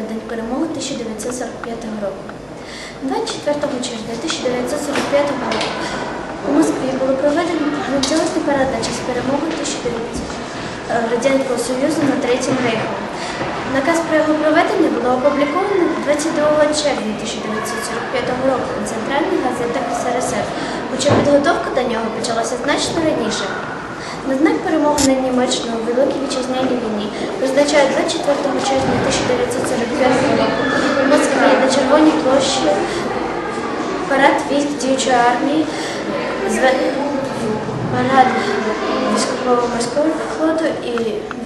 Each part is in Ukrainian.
на День перемоги 1945 року. 24 червня 1945 року у Москві було проведено грандіозний парад на перемоги 1900 е, Радянського Союзу над Третім Рейхом. Наказ про його проведення було опубліковано 22 червня 1945 року у центральних газетах СРСР, хоча підготовка до нього почалася значно раніше. На знак перемоги над Німеччиною у Великій Вітчизняній війні призначають 24 червня 1945 року у Москві на Червоній площі парад військ діючої армії, парад військово-морського флоту і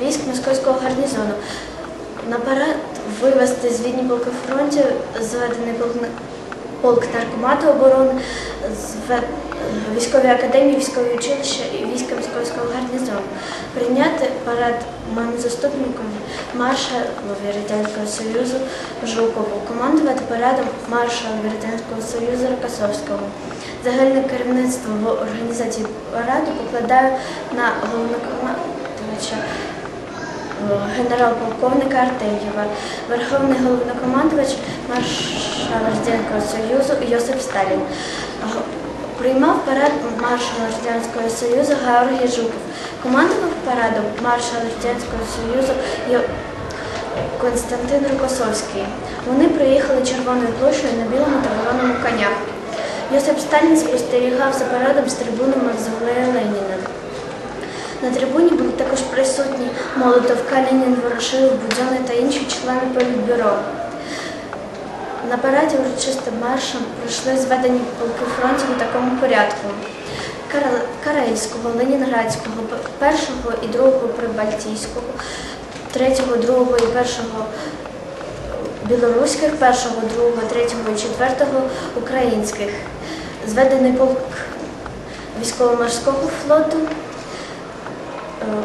військ московського гарнізону. На парад вивезти з Відні полки фронтів, зведений полк наркомату оборони, зве- військові академії, військові училища і війська московського гарнізону. Прийняти парад моїм заступником маршалові Радянського Союзу Жукову, командувати парадом маршалові Радянського Союзу Рокосовського. Загальне керівництво в організації параду покладаю на головнокомандувача генерал-полковника Артем'єва, верховний головнокомандувач маршала Радянського Союзу Йосип Сталін. Приймав парад маршал Радянського Союзу Георгій Жуков. Командував парадом маршал Радянського Союзу Константин Рокосовський. Вони приїхали червоною площею на білому та вороному конях. Йосип Сталін спостерігав за парадом з трибуни Мавзолея Леніна. На трибуні були також присутні Молотов, Калінін, Ворошилов, Будьони та інші члени політбюро. На параді урочистим маршем пройшли зведені полки фронтів у такому порядку. Карельського, Ленінградського, першого і другого Прибалтійського, третього, другого і першого білоруських, першого, другого, третього і четвертого українських. Зведений полк військово-морського флоту. Е,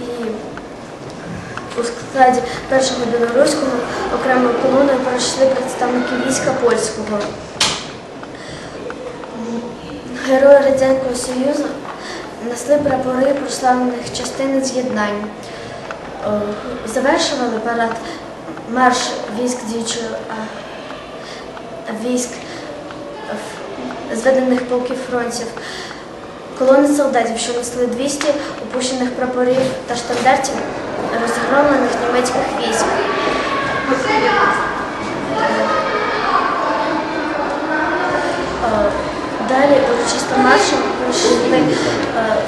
І у складі першого білоруського окремою колоною пройшли представники війська польського. Герої Радянського Союзу несли прапори прославлених частин з'єднань. Завершували парад марш військ діючої а, військ е, зведених полків фронтів. Колони солдатів, що несли 200 опущених прапорів та штандартів розгромлених німецьких військ. Е, Далі урочисто маршем пройшли е,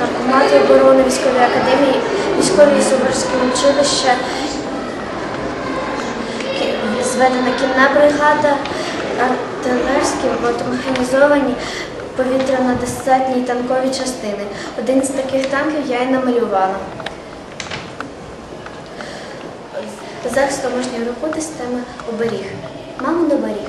наркомату оборони, військові академії, військові суворські училища, зведена кінна бригада, артилерські, мотомеханізовані, повітряно-десантні танкові частини. Один з таких танків я і намалювала. Захист домашньої роботи з оберіг. Мамин оберіг.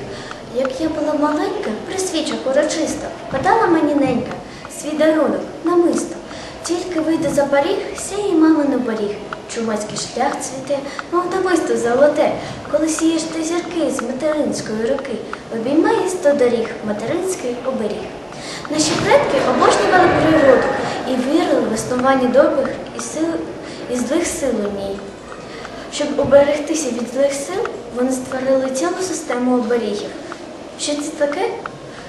Як я була маленька, при свічах урочисто, подала мені ненька свій дарунок намисто. Тільки вийде за поріг, сяє мамин оберіг. Чумацький шлях цвіте, мов намисто золоте, коли сієш ти зірки з материнської руки, обіймає сто доріг материнський оберіг. Наші предки обожнювали природу і вірили в існування добрих і сил і злих сил у ній. Щоб уберегтися від злих сил, вони створили цілу систему оберігів. Що це таке?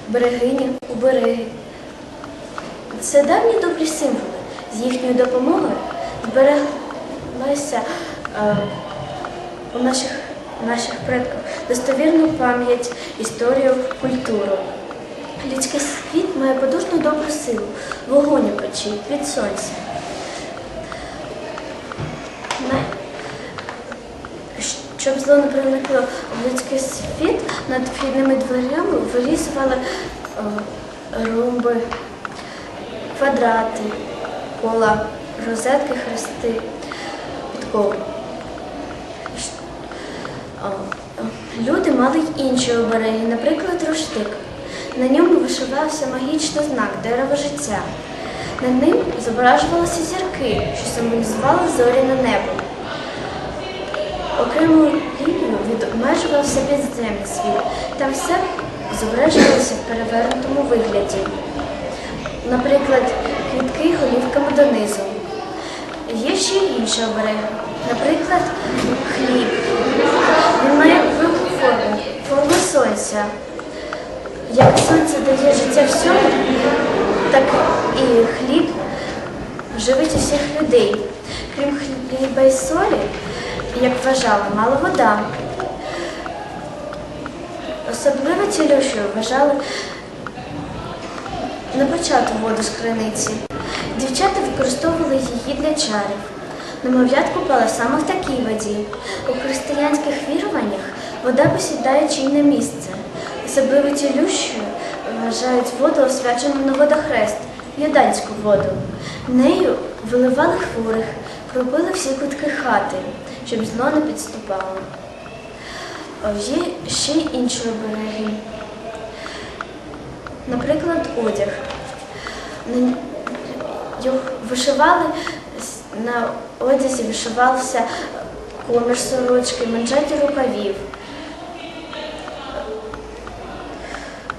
Берегині, убереги. Це давні добрі символи. З їхньою допомогою збереглася е, у наших, наших предків достовірну пам'ять, історію, культуру. Людський світ має подушну добру силу, вогонь у печі від сонця. На- щоб зло не проникло в людський світ, над вхідними дверями вирізували е, ромби, квадрати, кола, розетки, хрести, підкови. Люди мали й інші обереги, наприклад, руштик. На ньому вишивався магічний знак дерева життя. Над ним зображувалися зірки, що символізували зоряне небо. Окрему лінію відмежувався підземний світ. Там все зображувалося в перевернутому вигляді. Наприклад, квітки голівками донизу. Є ще інші обереги. Наприклад, хліб. Він має круглу форму, форму сонця. Як сонце дає життя всьому, так і хліб живить усіх людей. Крім хліба і солі, як вважали, мало вода. Особливо цілющою вважали не почату воду з криниці. Дівчата використовували її для чарів. Немовлят купали саме в такій воді. У християнських віруваннях вода посідає чийне місце. Особливо цілющою вважають воду, освячену на водохрест, юданську воду. Нею виливали хворих, кропили всі кутки хати, щоб зло не підступало. О, Є ще й інші обереги. Наприклад, одяг. Вишивали на одязі вишивався комір сорочки, манжети рукавів.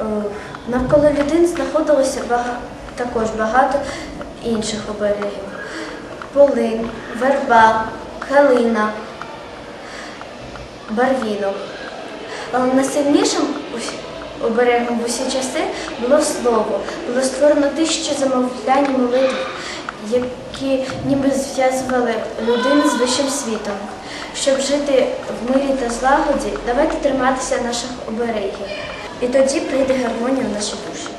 Е, Навколо людин знаходилося також багато інших оберегів. Полин, верба, калина, барвінок. Але найсильнішим оберегом в усі часи було слово. Було створено тисячі замовлянь і молитв, які ніби зв'язували людину з вищим світом. Щоб жити в мирі та злагоді, давайте триматися наших оберегів. І тоді прийде гармонія в наші душі.